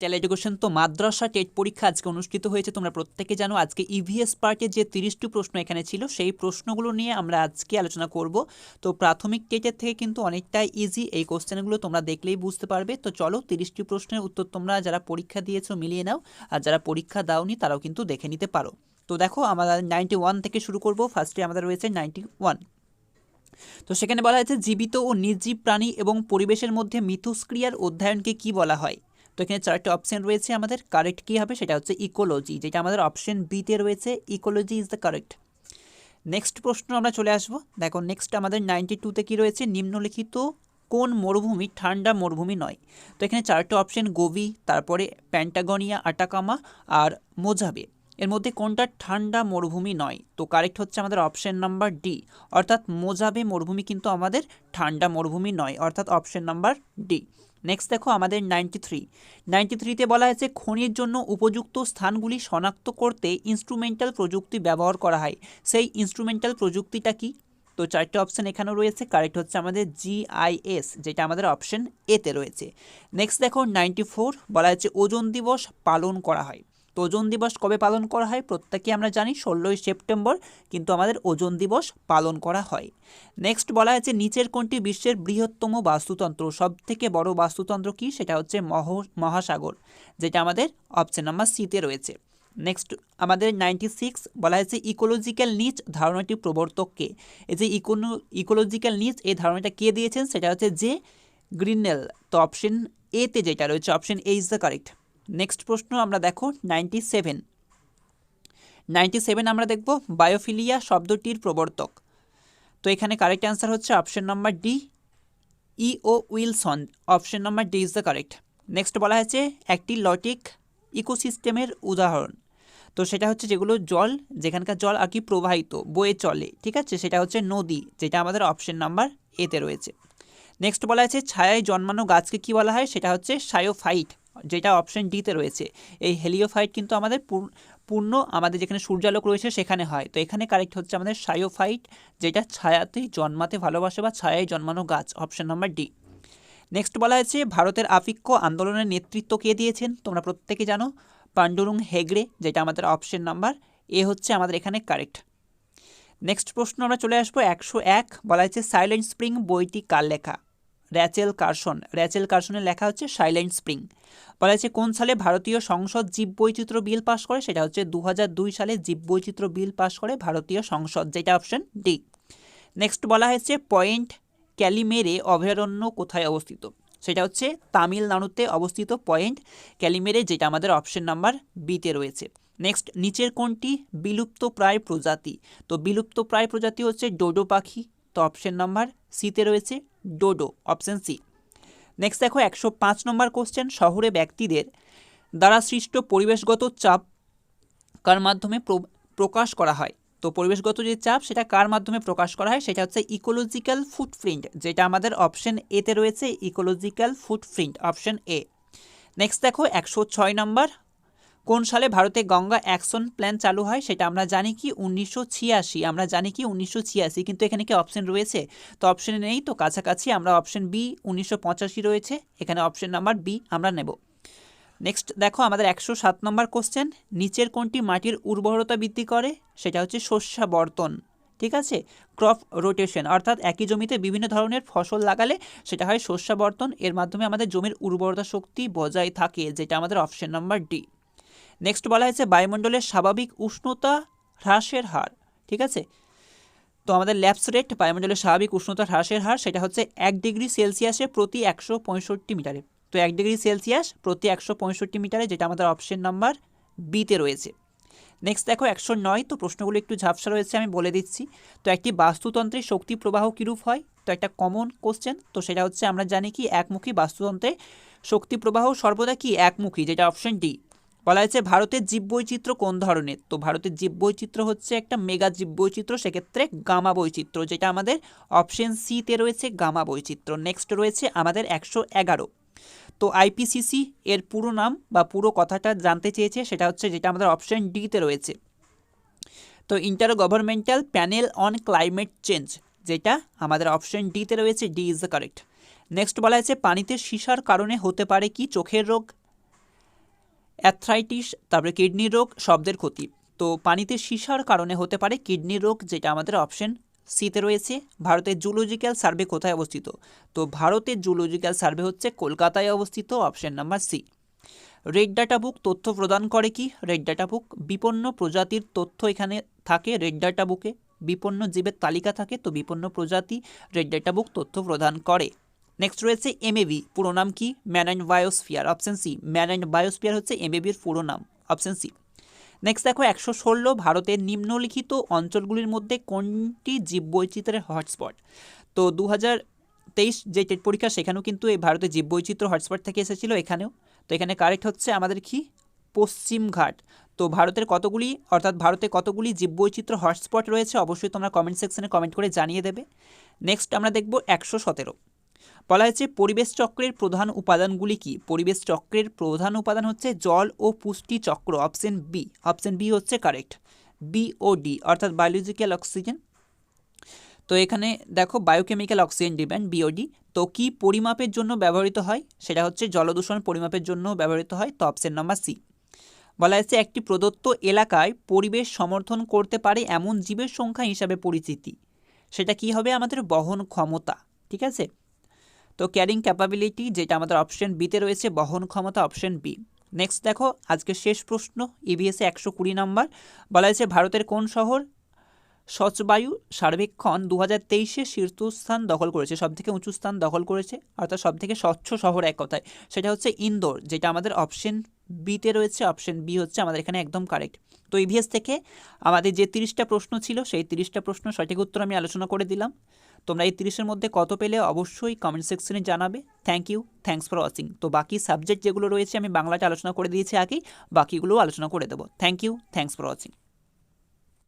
টেল education তো মাদ্রাসা TET পরীক্ষা আজকে অনুষ্ঠিত হয়েছে, তোমরা প্রত্যেকে জানো আজকে ইভিএস পার্টের যে তিরিশটি প্রশ্ন এখানে ছিল, সেই প্রশ্নগুলো নিয়ে আমরা আজকে আলোচনা করব। তো প্রাথমিক টেটের থেকে কিন্তু অনেকটাই ইজি এই কোশ্চেনগুলো তোমরা দেখলেই বুঝতে পারবে। তো চলো তিরিশটি প্রশ্নের উত্তর তোমরা যারা পরীক্ষা দিয়েছ মিলিয়ে নাও, আর যারা পরীক্ষা দাওনি তারাও কিন্তু দেখে নিতে পারো। তো দেখো আমরা নাইনটি ওয়ান থেকে শুরু করব ফার্স্টে আমাদের রয়েছে নাইনটি ওয়ান তো সেখানে বলা হয়েছে, জীবিত ও নির্জীব প্রাণী এবং পরিবেশের মধ্যে মিথস্ক্রিয়ার অধ্যয়নকে কি বলা হয়? তো এখানে চারটে অপশন রয়েছে আমাদের কারেক্ট কী হবে সেটা হচ্ছে ইকোলজি যেটা আমাদের অপশন বিতে রয়েছে ecology is the correct next প্রশ্ন আমরা চলে আসব। দেখো নেক্সট আমাদের নাইনটি টুতে কী রয়েছে? নিম্নলিখিত কোন মরুভূমি ঠান্ডা মরুভূমি নয়? তো এখানে চারটে অপশন গোবি তারপরে প্যান্টাগনিয়া আটাকামা আর মোজাবে এর মধ্যে কোনটা ঠান্ডা মরুভূমি নয়? তো কারেক্ট হচ্ছে আমাদের অপশন নাম্বার ডি অর্থাৎ মোজাবে মরুভূমি কিন্তু আমাদের ঠান্ডা মরুভূমি নয়, অর্থাৎ অপশন নাম্বার ডি নেক্সট দেখো আমাদের নাইনটি থ্রি নাইনটি থ্রিতে বলা হয়েছে, খনির জন্য উপযুক্ত স্থানগুলি শনাক্ত করতে ইনস্ট্রুমেন্টাল প্রযুক্তি ব্যবহার করা হয়। সেই ইনস্ট্রুমেন্টাল প্রযুক্তিটা কি? তো চারটে অপশান এখানেও রয়েছে কারেক্ট হচ্ছে আমাদের জিআইএস যেটা আমাদের অপশন এতে রয়েছে। নেক্সট দেখো নাইনটি ফোর বলা হয়েছে, ওজন দিবস পালন করা হয়। তো ওজন দিবস কবে পালন করা হয় প্রত্যেকে আমরা জানি ষোলোই সেপ্টেম্বর, কিন্তু আমাদের ওজন দিবস পালন করা হয়। নেক্সট বলা হয়েছে, নিচের কোনটি বিশ্বের বৃহত্তম বাস্তুতন্ত্র? সব থেকে বড় বাস্তুতন্ত্র কি? সেটা হচ্ছে মহ, মহাসাগর, যেটা আমাদের অপশন নাম্বার সিতে রয়েছে। নেক্সট আমাদের নাইনটি সিক্স বলা হয়েছে ইকোলজিক্যাল নিচ ধারণাটি প্রবর্তককে এই যে ইকোনো ইকোলজিক্যাল নিচ এই ধারণাটা কে দিয়েছেন? সেটা হচ্ছে যে গ্রিনেল তো অপশন এতে যেটা রয়েছে option A is the correct next প্রশ্ন আমরা দেখো নাইনটি সেভেন নাইনটি সেভেন আমরা দেখব বায়োফিলিয়া শব্দটির প্রবর্তক। তো এখানে কারেক্ট অ্যান্সার হচ্ছে option number D E O Wilson option number D is the correct next বলা হয়েছে একটি লটিক ইকোসিস্টেমের উদাহরণ। তো সেটা হচ্ছে যেগুলো জল, যেখানকার জল আর কি প্রবাহিত, বয়ে চলে, ঠিক আছে? সেটা হচ্ছে নদী, যেটা আমাদের অপশন নাম্বার এতে রয়েছে। নেক্সট বলা আছে ছায়ায় জন্মানো গাছকে কি বলা হয়? সেটা হচ্ছে সায়োফাইট। যেটা অপশন ডিতে রয়েছে। এই হেলিওফাইট কিন্তু আমাদের পূর্ণ আমাদের যেখানে সূর্যালোক রয়েছে সেখানে হয়। তো এখানে কারেক্ট হচ্ছে আমাদের সায়োফাইট যেটা ছায়াতেই জন্মাতে ভালোবাসে বা ছায়ায় জন্মানো গাছ অপশন নাম্বার ডি নেক্সট বলা হয়েছে, ভারতের আফিক্য আন্দোলনের নেতৃত্ব কে দিয়েছেন? তোমরা প্রত্যেকে জানো, পাণ্ডুরুং হেগড়ে, যেটা আমাদের অপশন নাম্বার এ হচ্ছে আমাদের এখানে কারেক্ট নেক্সট প্রশ্ন আমরা চলে আসব, একশো এক, বলা হয়েছে সাইলেন্ট স্প্রিং বইটি কার লেখা? Rachel Carson. র্যাচেল কার্সনের লেখা হচ্ছে সাইলেন্ট স্প্রিং। বলা হয়েছে কোন সালে ভারতীয় সংসদ জীববৈচিত্র্য বিল পাশ করে, সেটা হচ্ছে দু হাজার দুই সালে জীববৈচিত্র্য বিল পাশ করে ভারতীয় সংসদ। যেটা অপশন ডি। নেক্সট বলা হয়েছে পয়েন্ট ক্যালিমেরে অভয়ারণ্য কোথায় অবস্থিত? সেটা হচ্ছে তামিলনাড়ুতে অবস্থিত পয়েন্ট ক্যালিমেরে, যেটা আমাদের অপশন নাম্বার বিতে রয়েছে। নেক্সট, নিচের কোনটি বিলুপ্ত প্রায় প্রজাতি? তো বিলুপ্ত প্রায় প্রজাতি হচ্ছে ডোডো পাখি, তো অপশন নাম্বার সিতে রয়েছে ডোডো, অপশন সি। নেক্সট দেখো, একশো পাঁচ নম্বর কোশ্চেন শহরে ব্যক্তিদের দ্বারা সৃষ্ট পরিবেশগত চাপ কার মাধ্যমে প্রকাশ করা হয়? তো পরিবেশগত যে চাপ, সেটা কার মাধ্যমে প্রকাশ করা হয়? সেটা হচ্ছে ইকোলজিক্যাল ফুটপ্রিন্ট যেটা আমাদের অপশন এতে রয়েছে ecological footprint option A next দেখো, একশো ছয় নম্বর কোন সালে ভারতে গঙ্গা অ্যাকশন প্ল্যান চালু হয় সেটা আমরা জানি কি উনিশশো ছিয়াশি, আমরা জানি কি উনিশশো ছিয়াশি, কিন্তু এখানে কি অপশন রয়েছে? তো অপশনে নেই, তো কাছাকাছি আমরা অপশন বি উনিশশো পঁচাশি রয়েছে, এখানে অপশন নাম্বার বি আমরা নেব। নেক্সট দেখো আমাদের একশো সাত নম্বর কোশ্চেন নিচের কোনটি মাটির উর্বরতা বৃদ্ধি করে? সেটা হচ্ছে শস্যাবর্তন ঠিক আছে? ক্রপ রোটেশন অর্থাৎ একই জমিতে বিভিন্ন ধরনের ফসল লাগালে সেটা হয় শস্যাবর্তন এর মাধ্যমে আমাদের জমির উর্বরতা শক্তি বজায় থাকে, যেটা আমাদের অপশন নাম্বার ডি নেক্সট বলা হয়েছে, বায়ুমণ্ডলের স্বাভাবিক উষ্ণতা হ্রাসের হার, ঠিক আছে? তো আমাদের ল্যাপস রেট, বায়ুমণ্ডলের স্বাভাবিক উষ্ণতা হ্রাসের হার, সেটা হচ্ছে এক ডিগ্রি সেলসিয়াসে প্রতি একশো পঁয়ষট্টি মিটারে। তো এক ডিগ্রি সেলসিয়াস প্রতি একশো পঁয়ষট্টি মিটারে, যেটা আমাদের অপশন নাম্বার বিতে রয়েছে। নেক্সট দেখো, একশো নয়, তো প্রশ্নগুলো একটু ঝাপসা রয়েছে, আমি বলে দিচ্ছি। তো একটি বাস্তুতন্ত্রে শক্তি প্রবাহ কীরূপ হয়? তো একটা কমন কোশ্চেন তো সেটা হচ্ছে আমরা জানি কি, একমুখী বাস্তুতন্ত্রে শক্তি প্রবাহ সর্বদা কি? একমুখী, যেটা অপশন ডি বলা হয়েছে ভারতের জীববৈচিত্র্য কোন ধরনের? তো ভারতের জীববৈচিত্র্য হচ্ছে একটা মেগা জীববৈচিত্র্য, সেক্ষেত্রে গামা বৈচিত্র্য, যেটা আমাদের অপশন সিতে রয়েছে গামা বৈচিত্র্য। নেক্সট রয়েছে আমাদের একশো এগারো। তো আইপিসিসি এর পুরো নাম বা পুরো কথাটা জানতে চেয়েছে, সেটা হচ্ছে যেটা আমাদের অপশন ডিতে রয়েছে। তো intergovernmental panel on climate change যেটা আমাদের অপশন ডিতে রয়েছে D is the correct next বলা হয়েছে পানিতে সীসার কারণে হতে পারে কি? চোখের রোগ। অ্যাথ্রাইটিস, তারপরে কিডনি রোগ শব্দের ক্ষতি। তো পানিতে সীসার কারণে হতে পারে কিডনি রোগ, যেটা আমাদের অপশন সিতে রয়েছে। ভারতের জুলজিক্যাল সার্ভে কোথায় অবস্থিত? তো ভারতের জুলজিক্যাল সার্ভে হচ্ছে কলকাতায় অবস্থিত option number C red data book তথ্য প্রদান করে কি? রেড ডাটা বুক বিপন্ন প্রজাতির তথ্য এখানে থাকে রেড ডাটা বুকে বিপন্ন জীবের তালিকা থাকে, তো বিপন্ন প্রজাতি রেড ডাটা বুক তথ্য প্রদান করে। নেক্সট রয়েছে এমএবি পুরো নাম কি? Man and biosphere option C man and biosphere হচ্ছে এমএবির পুরো নাম অপশন সি নেক্সট দেখো, একশো ষোলো ভারতের নিম্নলিখিত অঞ্চলগুলির মধ্যে কোনটি জীববৈচিত্র্যের হটস্পট তো দু তেইশ যে টেট পরীক্ষা, সেখানেও কিন্তু এই ভারতের জীববৈচিত্র্য হটস্পট থেকে এসেছিল, এখানেও। তো এখানে কারেক্ট হচ্ছে আমাদের কি? পশ্চিমঘাট তো ভারতের কতগুলি, অর্থাৎ ভারতে কতগুলি জীববৈচিত্র্য হটস্পট রয়েছে, অবশ্যই তোমরা কমেন্ট সেকশনে কমেন্ট করে জানিয়ে দেবে। নেক্সট আমরা দেখব একশো সতেরো। বলা হয়েছে পরিবেশ চক্রের প্রধান উপাদানগুলি কি? পরিবেশ চক্রের প্রধান উপাদান হচ্ছে জল ও পুষ্টি চক্র, অপশন বি অপশন বি হচ্ছে কারেক্ট। বিওডি অর্থাৎ বায়োলজিক্যাল অক্সিজেন। তো এখানে দেখো বায়োকেমিক্যাল অক্সিজেন ডিম্যান্ড বিওডি তো কি পরিমাপের জন্য ব্যবহৃত হয়? সেটা হচ্ছে জলদূষণ পরিমাপের জন্য ব্যবহৃত হয়, তো অপশন নাম্বার সি বলা হয়েছে একটি প্রদত্ত এলাকায় পরিবেশ সমর্থন করতে পারে এমন জীবের সংখ্যা হিসাবে পরিচিতি। সেটা কি হবে? আমাদের বহন ক্ষমতা ঠিক আছে? তো ক্যারিং ক্যাপাবিলিটি, যেটা আমাদের অপশন বিতে রয়েছে, বহন ক্ষমতা অপশন বি নেক্সট দেখো, আজকে শেষ প্রশ্ন ইভিএসে একশো কুড়ি নাম্বার। বলা হয়েছে, ভারতের কোন শহর? স্বচ্ছবায়ু সার্বেক্ষণ দু হাজার তেইশে শীর্ষস্থান দখল করেছে, সবথেকে উঁচু স্থান দখল করেছে, অর্থাৎ সবথেকে স্বচ্ছ শহর এক কথায়। সেটা হচ্ছে ইন্দোর, যেটা আমাদের অপশন বিতে রয়েছে, অপশন বি হচ্ছে আমাদের এখানে একদম কারেক্ট তো ইভিএস থেকে আমাদের যে তিরিশটা প্রশ্ন ছিল, সেই তিরিশটা প্রশ্ন সঠিক উত্তর আমি আলোচনা করে দিলাম। তোমরা এই তিরিশের মধ্যে কত পেলে অবশ্যই কমেন্ট সেকশনে জানাবে। Thank you thanks for watching তো বাকি সাবজেক্ট যেগুলো রয়েছে, আমি বাংলাটা আলোচনা করে দিয়েছি আগেই, বাকিগুলোও আলোচনা করে দেবো। Thank you thanks for watching